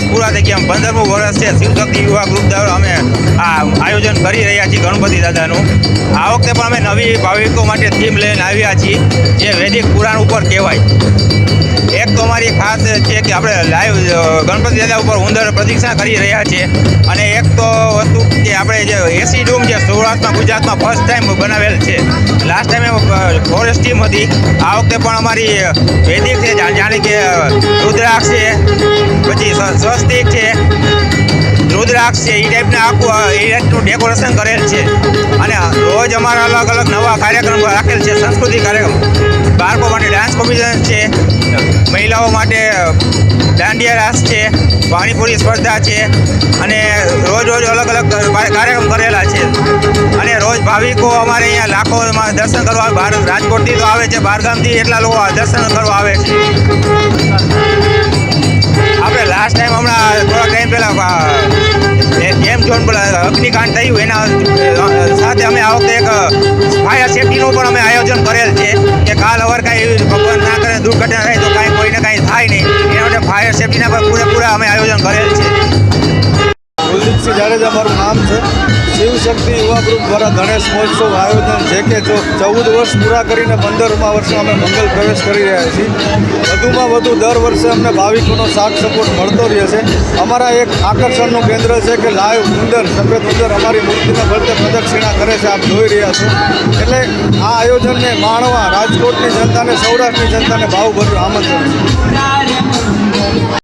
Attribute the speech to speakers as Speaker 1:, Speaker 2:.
Speaker 1: વર્ષ પૂરા થઈ ગયા પંદરમું વર્ષ છે શિવશક્તિ યુવા ગ્રુપ દ્વારા અમે આ આયોજન કરી રહ્યા છીએ ગણપતિ દાદાનું. આ વખતે પણ અમે નવી ભાવિકો માટે થીમ લઈને આવ્યા છીએ, જે વૈદિક પુરાણ ઉપર કહેવાય. એક તો અમારી ખાસ છે કે આપણે લાઈવ ગણપતિ દાદા ઉપર ઉંદર પ્રતિક્ષા કરી રહ્યા છીએ અને એક તો વસ્તુ કે આપણે જે એસી ડૂમ જે સૌરાષ્ટ્રમાં, ગુજરાતમાં ફર્સ્ટ ટાઈમ બનાવેલ છે. લાસ્ટ ટાઈમ ફોરેસ્ટ ટીમ હતી. આ વખતે પણ અમારી વૈદિક છે, જાણે કે રુદ્રાક્ષ છે. સ્વસ્તિક છે. રુદ્રાક્ષ છે. એ ટાઈપના આખું એ ટાઈપનું ડેકોરેશન કરેલ છે. અને રોજ અમારા અલગ અલગ નવા કાર્યક્રમ રાખેલ છે સંસ્કૃતિ કાર્યક્રમ. બાળકો માટે ડાન્સ કોમ્પિટિશન છે. મહિલાઓ માટે દાંડિયા રાસ છે. પાણીપુરી સ્પર્ધા છે. અને રોજ રોજ અલગ અલગ કાર્યક્રમ કરેલા છે. અને રોજ ભાવિકો અમારે અહીંયા લાખોમાં દર્શન કરવા બહાર રાજકોટથી તો આવે છે બહારગામથી એટલા લોકો દર્શન કરવા આવે છે. અગ્નિકાંડ થયું. એના સાથે અમે આ વખતે એક ફાયર સેફટીનું પણ અમે આયોજન કરેલ છે. કે કાલ અવર કાંઈ ભગવાન ના કરે, દુર્ઘટના થાય તો કાંઈ કોઈને કાંઈ થાય નહીં. એના માટે ફાયર સેફટીના પણ પૂરેપૂરા અમે આયોજન કરેલ છે.
Speaker 2: કુલદીપસિંહ જાડેજા, મારું નામ છે. શિવશક્તિ યુવા ગ્રુપ દ્વારા ગણેશ મહોત્સવ આયોજન, જે કે જો ચૌદ વર્ષ પૂરા કરીને પંદરમા વર્ષે અમે મંગલ પ્રવેશ કરી રહ્યા છીએ. વધુમાં વધુ દર વર્ષે અમને ભાવિકોનો સાથ સપોર્ટ મળતો રહે છે અમારા એક આકર્ષણનું કેન્દ્ર છે કે લાઈવ ઉંદર, સફેદ ઉંદર અમારી મૂર્તિને ફરતે પ્રદક્ષિણા કરે છે, આપ જોઈ રહ્યા છો. એટલે આ આયોજનને માણવા, રાજકોટની જનતાને, સૌરાષ્ટ્રની જનતાને ભાવભર્યું આમંત્રણ છે.